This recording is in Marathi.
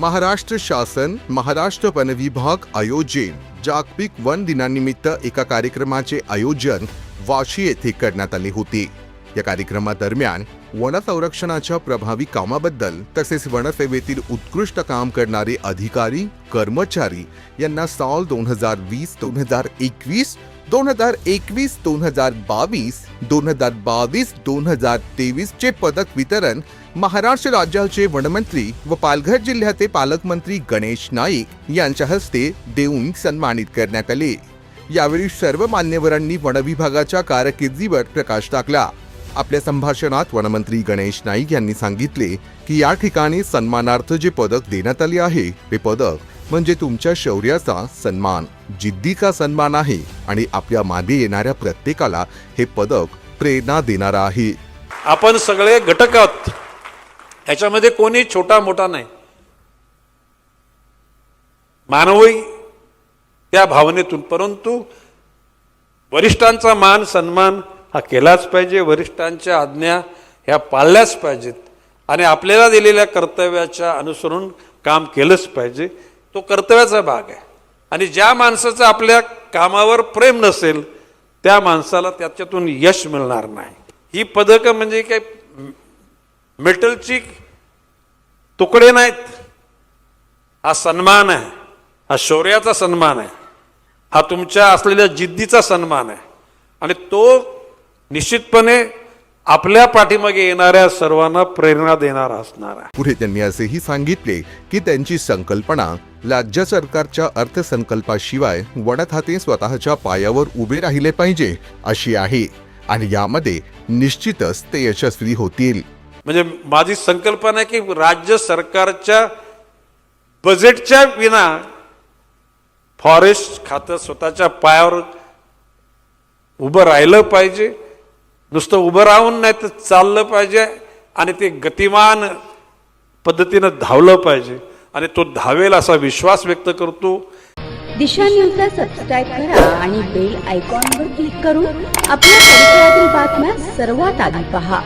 महाराष्ट्र शासन महाराष्ट्र वनविभाग आयोजन आयोजित जागतिक वन दिनानिमित्त एका कार्यक्रमाचे आयोजन वाशी येथे करण्यात आले होते. या कार्यक्रमादरम्यान वन संरक्षणाच्या प्रभावी कामाबद्दल तसेच वनसेवेतील उत्कृष्ट काम करणारे अधिकारी कर्मचारी यांना साल दोन हजार वीस दोन हजार एकवीस दोन हजार एकवीस दोन हजार बावीस दोन हजार बावीस दोन हजार तेवीस चे पदक वितरण महाराष्ट्र राज्याचे वनमंत्री व पालघर जिल्ह्याचे पालकमंत्री गणेश नाईक यांच्या हस्ते देऊन सन्मानित करण्यात आले. यावेळी सर्व मान्यवरांनी वनविभागाच्या कारकिर्दीवर प्रकाश टाकला. आपल्या संभाषणात वनमंत्री गणेश नाईक यांनी सांगितले की या ठिकाणी सन्मानार्थ जे पदक देण्यात आले आहे ते पदक म्हणजे तुमच्या शौर्याचा सन्मान जिद्दीचा सन्मान आहे आणि आपल्या मागे येणाऱ्या प्रत्येकाला हे पदक प्रेरणा देणार आहे. आपण सगळे घटक आहोत. याच्यामध्ये कोणी छोटा मोठा नाही. मानवी त्या भावनेतून परंतु वरिष्ठांचा मान सन्मान हा केलाच पाहिजे वरिष्ठांच्या आज्ञा ह्या पाळल्याच पाहिजेत. आणि आपल्याला दिलेल्या कर्तव्याच्या अनुसरून काम केलंच पाहिजे. तो कर्तव्याचा भाग आहे. आणि ज्या माणसाचं आपल्या कामावर प्रेम नसेल त्या माणसाला त्याच्यातून यश मिळणार नाही. ही पदकं म्हणजे काय मेटलची तुकडे नाहीत. हा सन्मान आहे. हा शौर्याचा सन्मान आहे. हा तुमच्या असलेल्या जिद्दीचा सन्मान आहे. आणि तो निश्चितपणे आपल्या पाठीमागे येणाऱ्या सर्वांना प्रेरणा देणारा असणार आहे. पुढे त्यांनी असेही सांगितले की त्यांची संकल्पना राज्य सरकारच्या अर्थसंकल्पाशिवाय वन खाते स्वतःच्या पायावर उभे राहिले पाहिजे अशी आहे. आणि यामध्ये निश्चितच ते यशस्वी होतील. म्हणजे माझी संकल्पना आहे की राज्य सरकारच्या बजेटच्या विना फॉरेस्ट खातं स्वतःच्या पायावर उभं राहिलं पाहिजे. नुसतं उभं राहून नाही तर चाललं पाहिजे आणि ते गतिमान पद्धतीनं धावलं पाहिजे. आणि तो धावेल असा विश्वास व्यक्त करतो. दिशा न्यूजला सबस्क्राईब करा आणि बेल आयकॉनवर क्लिक करून आपल्या परिसरातील बातम्या सर्वात आधी पहा.